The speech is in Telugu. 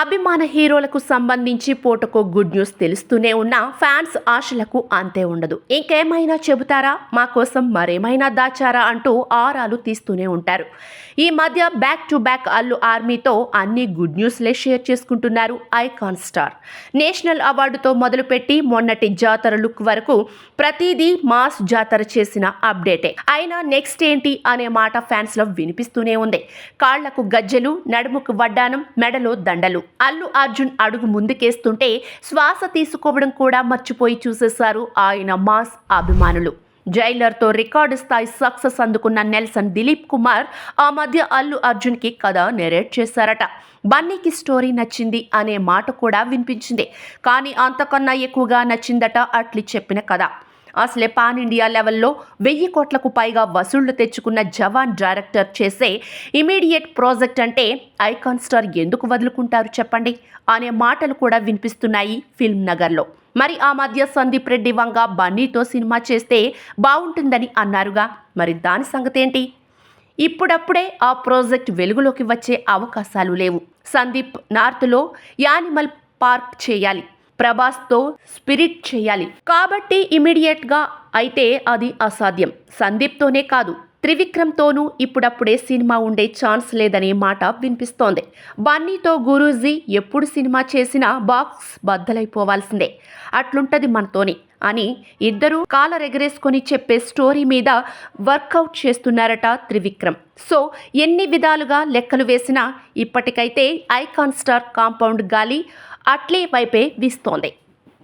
అభిమాన హీరోలకు సంబంధించి పూటకు గుడ్ న్యూస్ తెలుస్తూనే ఉన్న ఫ్యాన్స్ ఆశలకు అంతే ఉండదు. ఇంకేమైనా చెబుతారా? మా కోసం మరేమైనా దాచారా? అంటూ ఆరాలు తీస్తూనే ఉంటారు. ఈ మధ్య బ్యాక్ టు బ్యాక్ అల్లు ఆర్మీతో అన్ని గుడ్ న్యూస్లే షేర్ చేసుకుంటున్నారు ఐకాన్ స్టార్. నేషనల్ అవార్డుతో మొదలుపెట్టి మొన్నటి జాతర లుక్ వరకు ప్రతిదీ మాస్ జాతర చేసిన అప్డేటే. అయినా నెక్స్ట్ ఏంటి అనే మాట ఫ్యాన్స్లో వినిపిస్తూనే ఉంది. కాళ్ళకు గజ్జెలు నడుముకు వడ్డానం మెడలో దండలు. అల్లు అర్జున్ అడుగు ముందుకేస్తుంటే శ్వాస తీసుకోవడం కూడా మర్చిపోయి చూసేశారు ఆయన మాస్ అభిమానులు. జైలర్తో రికార్డు స్థాయి సక్సెస్ అందుకున్న నెల్సన్ దిలీప్ కుమార్ ఆ మధ్య అల్లు అర్జున్కి కథ నెరేట్ చేశారట. బన్నీకి స్టోరీ నచ్చింది అనే మాట కూడా వినిపించింది. కానీ అంతకన్నా ఎక్కువగా నచ్చిందట అట్లి చెప్పిన కథ. అసలే పాన్ ఇండియా లెవెల్లో వెయ్యి కోట్లకు పైగా వసూళ్ళు తెచ్చుకున్న జవాన్ డైరెక్టర్ చేసే ఇమీడియట్ ప్రాజెక్ట్ అంటే ఐకాన్ స్టార్ ఎందుకు వదులుకుంటారు చెప్పండి? అనే మాటలు కూడా వినిపిస్తున్నాయి ఫిల్మ్ నగర్లో. మరి ఆ మధ్య సందీప్ రెడ్డి వంగ బన్నీతో సినిమా చేస్తే బాగుంటుందని అన్నారుగా. మరి దాని సంగతి ఏంటి ఇప్పుడప్పుడే ఆ ప్రాజెక్ట్ వెలుగులోకి వచ్చే అవకాశాలు లేవు. సందీప్ నార్త్లో యానిమల్ పార్క్ చేయాలి. ప్రభాస్తో స్పిరిట్ చేయాలి. కాబట్టి ఇమీడియట్గా అయితే అది అసాధ్యం. సందీప్తోనే కాదు. త్రివిక్రమ్తోనూ ఇప్పుడప్పుడే సినిమా ఉండే ఛాన్స్ లేదనే మాట వినిపిస్తోంది. బన్నీతో గురూజీ ఎప్పుడు సినిమా చేసినా బాక్స్ బద్దలైపోవాల్సిందే. అట్లుంటది మనతోని అని ఇద్దరూ కాలరెగరేసుకొని చెప్పే స్టోరీ మీద వర్కౌట్ చేస్తున్నారట త్రివిక్రమ్. సో ఎన్ని విధాలుగా లెక్కలు వేసినా ఇప్పటికైతే ఐకాన్ స్టార్ కాంపౌండ్ గాలి అట్లే వైపే వీస్తోంది.